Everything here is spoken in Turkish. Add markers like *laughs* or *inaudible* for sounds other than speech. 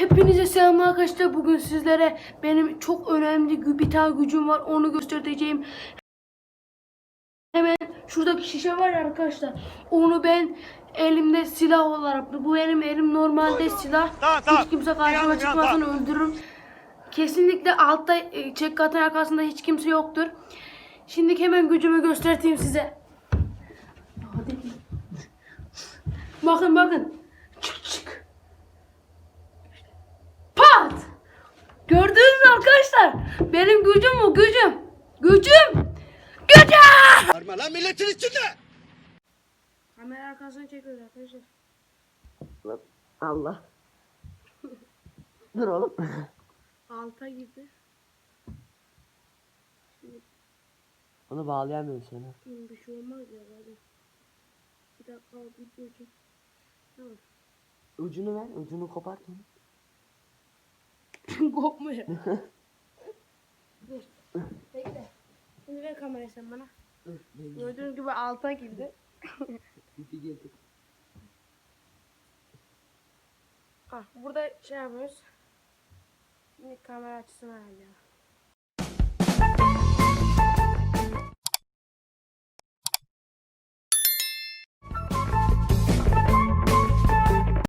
Hepinize selam arkadaşlar. Bugün sizlere benim çok önemli bir tane gücüm var. Onu göstereceğim. Hemen şuradaki şişe var arkadaşlar. Onu ben elimde silah olarak bu benim elim normalde silah. Tamam, tamam. Hiç kimse karşıma çıkmasın öldürürüm. Kesinlikle altta e, çek katın arkasında hiç kimse yoktur. Şimdi hemen gücümü göstereyim size. Hadi. Bakın bakın. Gördünüz mü arkadaşlar? Benim gücüm bu gücüm. Gücüm. Gücüm! Varma lan milletin içinde. Kamera arkasına çekiyoruz arkadaşlar. Allah. Dur oğlum. Alta girdi. Onu bağlayamıyorum sana. Bir şey olmaz ya hadi. Bir dakika video için. Tamam. Ucunu ver, ucunu kopart onu. *laughs* Kopmuyor. Dur. Bekle. Şimdi ver kamerayı sen bana. Gördüğünüz gibi alta girdi. *laughs* ipi getir. Ah, burada şey yapıyoruz. Şimdi kamera açısını ayarlayalım.